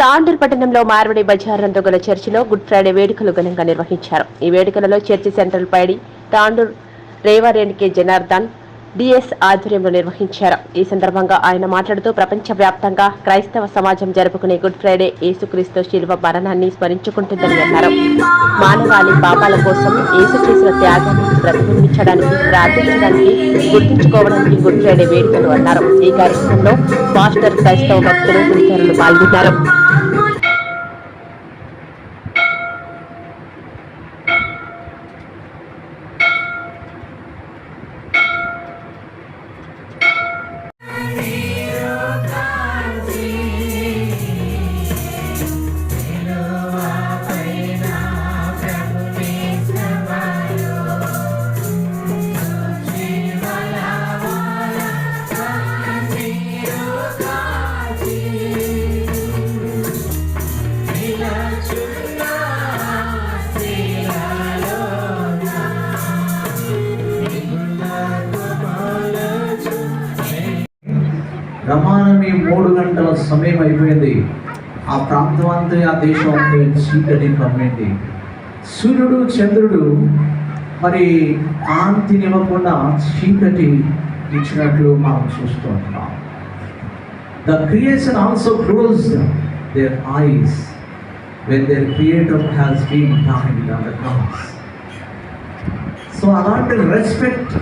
తాండూర్ పట్టణంలో మార్వడి బజార్ నందు గల చర్చిలో గుడ్ ఫ్రైడే వేడుకలు ఘనంగా నిర్వహించారు. ఈ వేడుకలలో church central Paidi Tandur reverend K Janardhan DS ఆధ్వర్యంలో నిర్వహించారు. ఈ సందర్భంగా ఆయన మాట్లాడుతూ ప్రపంచ వ్యాప్తంగా క్రైస్తవ సమాజం జరుపుకునే గుడ్ ఫ్రైడే యేసుక్రీస్తు శిల్వ మరణాన్ని స్మరించుకుంటుందని అన్నారు. మానవాళి పాపాల కోసం యేసు చేసిన త్యాగాన్ని ప్రతిబింబించడానికి ప్రార్థించడానికి గుర్తుంచుకోవడానికి గుడ్ ఫ్రైడే వేడుకలు అన్నారు. ఈ కార్యక్రమంలో మాస్టర్ క్రైస్తవ భక్తులు తదితరులు పాల్గొన్నారు. రమానమి మూడు గంటల సమయం అయిపోయింది. ఆ ప్రాంతం అంతా ఆ దేశం అంతా చీకటి కమ్మింది సూర్యుడు చంద్రుడు మరి కాంతినివ్వకుండా చీకటి ఇచ్చినట్లు మనం చూస్తూ ఉంటాం. The creation also close there is when the creator has been on the cross so అలాంటి రెస్పెక్ట్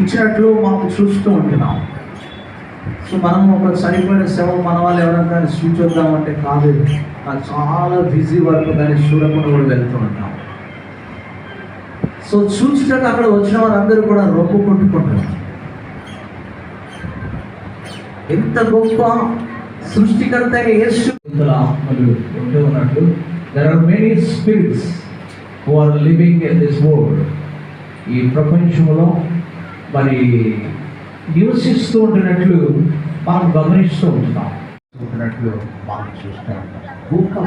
ఇచ్చినట్లు మనం చూస్తూ ఉంటున్నాం. సో మనం ఒక చనిపోయిన శవం మన వాళ్ళు ఎవరైనా కానీ చూచొద్దామంటే కాదు. నాకు చాలా బిజీ వర్క్ కానీ చూడకుండా కూడా వెళ్తూ ఉంటాం. సో చూసినాక అక్కడ వచ్చిన వారందరూ కూడా రొప్పు కొట్టుకుంటారు. ఎంత గొప్ప సృష్టికర్త అయిన యేసు. ఉంటూ ఉన్నట్టు there are many spirits who are living in this world ఈ ప్రపంచంలో మరి నివసిస్తూ ఉంటున్నట్లు మనం గమనిస్తూ ఉంటున్నాం ఉంటాం.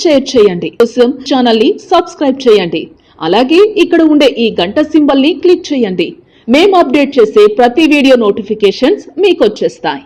షేర్ చేయండి. కోసం ఛానల్ని సబ్స్క్రైబ్ చేయండి. అలాగే ఇక్కడ ఉండే ఈ గంట సింబల్ని క్లిక్ చేయండి. మేము అప్డేట్ చేసే ప్రతి వీడియో నోటిఫికేషన్స్ మీకు వచ్చేస్తాయి.